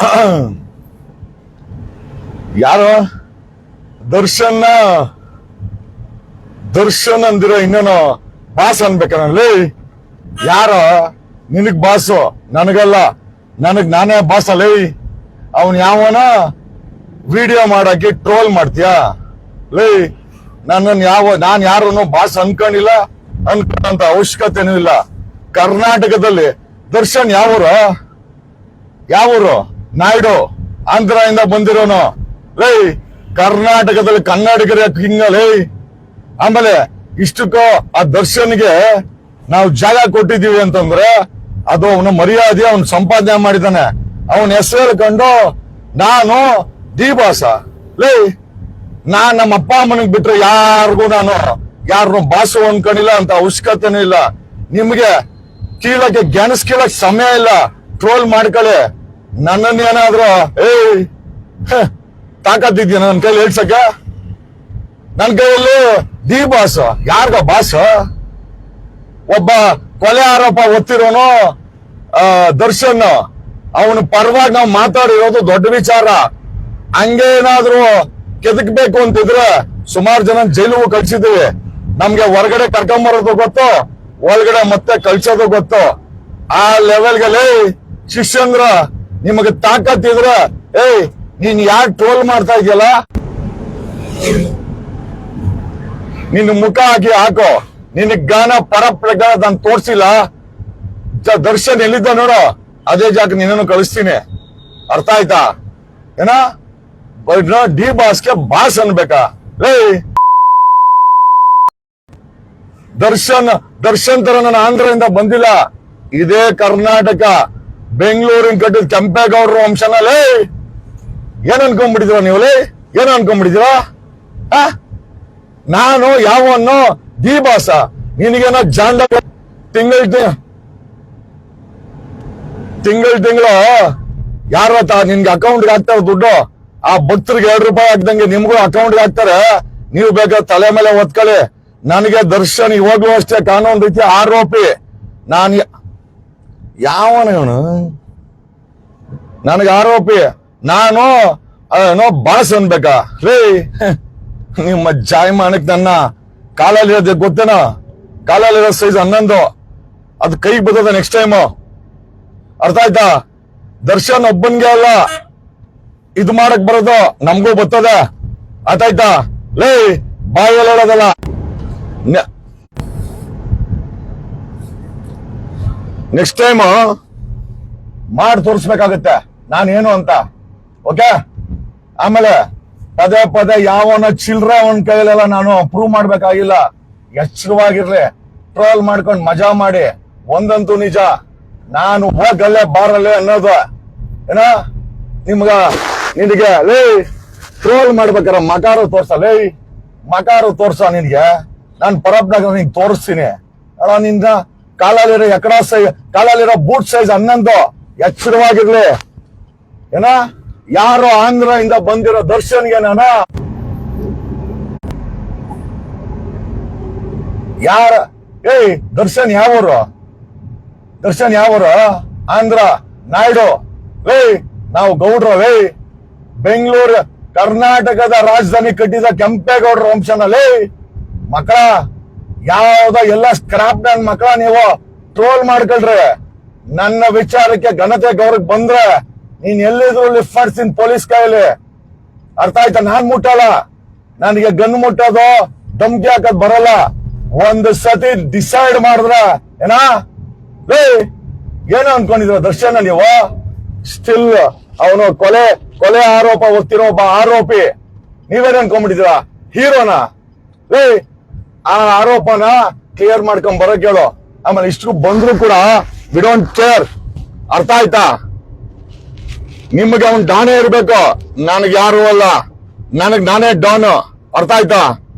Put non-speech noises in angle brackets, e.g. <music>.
<coughs> ಯಾರು? ದರ್ಶನ್. ದರ್ಶನ್ ಅಂದಿರೋ ಇನ್ನೇನು ಬಾಸ್ ಅನ್ಬೇಕನಲ್ಲಿ ಯಾರೋ? ನಿನಗ್ ಬಾಸು? ನನಗಲ್ಲ. ನನಗ್ ನಾನೇ ಬಾಸ್ ಅಲ್ಲೇ ಅವನ್ ಯಾವನ? ವಿಡಿಯೋ ಮಾಡಕ್ಕೆ ಟ್ರೋಲ್ ಮಾಡ್ತೀಯಾ? ಲೇ ನನ್ನನ್ನು ಯಾವ, ನಾನ್ ಯಾರನ್ನು ಬಾಸ್ ಅನ್ಕೊಂಡಿಲ್ಲ ಅನ್ಕೊಂಡಂತ ಅವಶ್ಯಕತೆನೂ ಇಲ್ಲ. ಕರ್ನಾಟಕದಲ್ಲಿ ದರ್ಶನ್ ಯಾವೂರು? ಯಾವೂರು? ನಾಯ್ಡು, ಆಂಧ್ರದಿಂದ ಬಂದಿರೋನು. ಲೈ ಕರ್ನಾಟಕದಲ್ಲಿ ಕನ್ನಡಿಗರೇ ಕಿಂಗಲೇ ಆಮೇಲೆ ಇಷ್ಟಕ್ಕೋ ಆ ದರ್ಶನ್ಗೆ ನಾವು ಜಾಗ ಕೊಟ್ಟಿದ್ದೀವಿ ಅಂತಂದ್ರೆ ಅದು ಅವನ ಮರ್ಯಾದೆ, ಅವನ್ ಸಂಪಾದನೆ ಮಾಡಿದಾನೆ ಅವನ ಹೆಸರು ಕಂಡು ನಾನು ದೀಪಾಸ ಲೈ ನಾನ್ ನಮ್ಮ ಅಪ್ಪ ಅಮ್ಮನಿಗೆ ಬಿಟ್ರೆ ಯಾರಿಗೂ ನಾನು ಯಾರನ್ನು ಬಾಸು ಅನ್ಕೊಂಡಿಲ್ಲ ಅಂತ ಅವಶ್ಯಕತೆನೂ ಇಲ್ಲ. ನಿಮ್ಗೆ ಕೀಳಕ್ಕೆ, ಗೆಣಸ್ ಕೀಳಕ್ ಸಮಯ ಇಲ್ಲ. ಟ್ರೋಲ್ ಮಾಡ್ಕೊಳ್ಳಿ. ನನ್ನನ್ನ ಏನಾದ್ರು, ಏಯ್ ತಾಕತ್ತಿದ್ಯ ನನ್ನ ಕೈಲಿ ಹೇಳ್ಸಕ್ಕ? ನನ್ನ ಕೈಯಲ್ಲಿ ದಿ ಬಾಸ್, ಯಾರ್ಗ ಬಾಸ್? ಒಬ್ಬ ಕೊಲೆ ಆರೋಪ ಒತ್ತಿರೋನು ದರ್ಶನ್. ಅವನ ಪರವಾಗಿ ನಾವು ಮಾತಾಡಿರೋದು ದೊಡ್ಡ ವಿಚಾರ. ಹಂಗೆ ಏನಾದ್ರು ಕೆದಕ್ಬೇಕು ಅಂತಿದ್ರೆ ಸುಮಾರು ಜನ ಜೈಲಿಗೂ ಕಳ್ಸಿದೀವಿ ನಮ್ಗೆ ಹೊರಗಡೆ ಕರ್ಕೊಂಬರೋದು ಗೊತ್ತು, ಒಳಗಡೆ ಮತ್ತೆ ಕಳ್ಸೋದು ಗೊತ್ತು. ಆ ಲೆವೆಲ್ಗೆ ಶಿಷ್ಯಂದ್ರ ನಿಮಗೆ ತಾಕತ್ತಿದ್ರ ಏಯ್, ನೀನ್ ಯಾರ್ ಟ್ರೋಲ್ ಮಾಡ್ತಾ ಇದೆಯಲ್ಲ? ನಿನ್ನ ಮುಖ ಹಾಕಿ ಹಾಕೋ. ನಿನ್ನ ಗಾನ ಪರಪ್ರಕಾರ ನಾನು ತೋರ್ಸಿಲ್ಲ ದರ್ಶನ್ ಎಲ್ಲಿದ್ದ ನೋಡು? ಅದೇ ಜಾಗ ನಿನ್ನನ್ನು ಕಳಿಸ್ತೀನಿ. ಅರ್ಥ ಆಯ್ತಾ? ಏನ? ಡಿ ಬಾಸ್ಗೆ ಬಾಸ್ ಅನ್ಬೇಕಾ? ಲೇ ದರ್ಶನ್ ದರ್ಶನ್ ತರ ನಾನು ಆಂಧ್ರದಿಂದ ಬಂದಿಲ್ಲ. ಇದೇ ಕರ್ನಾಟಕ. ಬೆಂಗಳೂರಿನ ಕಟ್ಟಿದ ಕೆಂಪೇಗೌಡರ ವಂಶನಲ್ಲೇ. ಏನ್ ಅನ್ಕೊಂಡ್ಬಿಟ್ಟಿದ್ರ ನೀವು ಏನ್ ಅನ್ಕೊಂಡ್ಬಿಟ್ಟಿದ್ರ? ನಾನು ಯಾವನ್ನು ದಿ ಬಾಸ ನಿನಗೇನೋ ಜಾಂಡ ತಿಂಗಳ ತಿಂಗಳ ತಿಂಗಳು ಯಾರ ನಿನ್ಗೆ ಅಕೌಂಟ್ಗೆ ಹಾಕ್ತಾರ ದುಡ್ಡು. ಆ ಭಕ್ತರಿಗೆ ಎರಡು ರೂಪಾಯಿ ಹಾಕ್ದಂಗೆ ನಿಮ್ಗೂ ಅಕೌಂಟ್ಗೆ ಹಾಕ್ತಾರೆ. ನೀವು ಬೇಕಾದ್ರೆ ತಲೆ ಮೇಲೆ ಒತ್ಕೊಳ್ಳಿ ನನಗೆ ದರ್ಶನ್ ಇವಾಗ್ಲೂ ಅಷ್ಟೇ ಕಾನೂನು ರೀತಿ ಆರೋಪಿ. ನಾನು ಯಾವನ ನನಗೆ ಆರೋಪಿ, ನಾನು ಏನೋ ಬಾಸ್ ಅನ್ಬೇಕಾ? ರೇ, ನಿಮ್ಮ ಜಾಯಮಾನಕ್ ನನ್ನ ಕಾಲಲ್ಲಿರೋದು ಗೊತ್ತೇನ? ಕಾಲಲ್ಲಿರೋ ಸೈಜ್ ಹನ್ನೊಂದು. ಅದು ಕೈಗೆ ಬರ್ತದೆ ನೆಕ್ಸ್ಟ್ ಟೈಮು ಅರ್ಥ ಆಯ್ತಾ? ದರ್ಶನ್ ಒಬ್ಬನ್ಗೆ ಅಲ್ಲ. ಇದು ಮಾಡಕ್ ಬರೋದು ನಮಗೂ ಬರ್ತದೆ. ಅರ್ಥ ಆಯ್ತಾ? ಲೇ, ಬಾಯಲ್ಲಿ ಹೇಳೋದಲ್ಲ. ನೆಕ್ಸ್ಟ್ ಟೈಮ್ ಮಾಡಿ ತೋರಿಸ್ಬೇಕಾಗತ್ತೆ. ನಾನೇನು ಅಂತ? ಓಕೆ ಆಮೇಲೆ ಪದೇ ಪದೇ ಯಾವನ ಚಿಲ್ರೆ ಅವನ ಕೈಲೆಲ್ಲ ನಾನು ಪ್ರೂವ್ ಮಾಡ್ಬೇಕಾಗಿಲ್ಲ. ಎಚ್ಚರವಾಗಿರ್ಲಿ. ಟ್ರೋಲ್ ಮಾಡ್ಕೊಂಡು ಮಜಾ ಮಾಡಿ. ಒಂದಂತೂ ನಿಜ. ನಾನು ಹೋಗಲ್ಲೇ ಬಾರಲ್ಲೇ ಅನ್ನೋದು. ಏನ? ನಿಮ್ಗ, ನಿನಗೆ, ಲೇ ಟ್ರೋಲ್ ಮಾಡ್ಬೇಕಾರ ಮಕಾರು ತೋರ್ಸ, ಲೇ, ಮಕಾರು ತೋರ್ಸ ನಿನ್ಗೆ. ನಾನು ಪರಬ್ನಾಗ ನಿಂಗೆ ತೋರಿಸ್ತೀನಿ. ಅಲ್ಲ ನಿನ್ನ ಕಾಲಲ್ಲಿರೋ ಎಕಡ ಸೈಜ್ ಕಾಲಲ್ಲಿರೋ ಬೂಟ್ ಸೈಜ್ ಹನ್ನೊಂದು. ಎಚ್ಚರವಾಗಿರ್ಲಿ. ಏನ? ಯಾರು ಆಂಧ್ರ ಇಂದ ಬಂದಿರೋ ದರ್ಶನ್ ನಾನ? ಯಾರ? ಏಯ್, ದರ್ಶನ್ ಯಾವರು? ದರ್ಶನ್ ಯಾವೂರು? ಆಂಧ್ರ, ನಾಯ್ಡು. ವೇಯ್ ನಾವು ಗೌಡ್ರ ಲೇ ಬೆಂಗಳೂರು, ಕರ್ನಾಟಕದ ರಾಜಧಾನಿ ಕಟ್ಟಿದ ಕೆಂಪೇಗೌಡರ ವಂಶನಲ್ಲಿ. ಮಕ್ಕಳ, ಯಾವ್ದ ಎಲ್ಲ ಸ್ಕ್ರಾಪ್ ಮಕ್ಕಳ ನೀವು ಟ್ರೋಲ್ ಮಾಡ್ಕೊಳ್ರಿ. ನನ್ನ ವಿಚಾರಕ್ಕೆ ಘನತೆ ಗೌರಕ್ ಬಂದ್ರೆ ನೀನ್ ಎಲ್ಲಿದ್ರು ಲಿಫ್ಟ್ ಮಾಡ್ತೀನಿ ಪೊಲೀಸ್ ಕೈಯಲ್ಲಿ ಅರ್ಥ ಆಯ್ತಾ? ನಾನ್ ಮುಟ್ಟಲ್ಲ. ನನಗೆ ಗನ್ ಮುಟ್ಟೋದು, ಧಮ್ಕಿ ಹಾಕೋದ್ ಬರಲ್ಲ. ಒಂದು ಸತಿ ಡಿಸೈಡ್ ಮಾಡಿದ್ರ, ಏನಾ? ಏನೋ ಅನ್ಕೊಂಡಿದ್ರ ದರ್ಶನ ನೀವು? ಸ್ಟಿಲ್ ಅವನು ಕೊಲೆ ಕೊಲೆ ಆರೋಪ ಹೊತ್ತಿರೋ ಒಬ್ಬ ಆರೋಪಿ. ನೀವೇನ್ ಅನ್ಕೊಂಡ್ಬಿಟ್ಟಿದ್ರ ಹೀರೋನ? ಲೇ, ಆ ಆರೋಪನ ಕ್ಲಿಯರ್ ಮಾಡ್ಕೊಂಡ್ ಬರೋಕ್ ಹೇಳು. ಆಮೇಲೆ ಇಷ್ಟು ಬಂದ್ರು ಕೂಡ ವಿ ಡೋಂಟ್ ಕೇರ್ ಅರ್ಥ ಆಯ್ತಾ? ನಿಮಗೆ ಅವ್ನ್ ಡಾನೇ ಇರ್ಬೇಕು ನನಗೆ ಯಾರು ಅಲ್ಲ. ನನಗ್ ನಾನೇ ಡಾನ್. ಅರ್ಥ ಆಯ್ತಾ?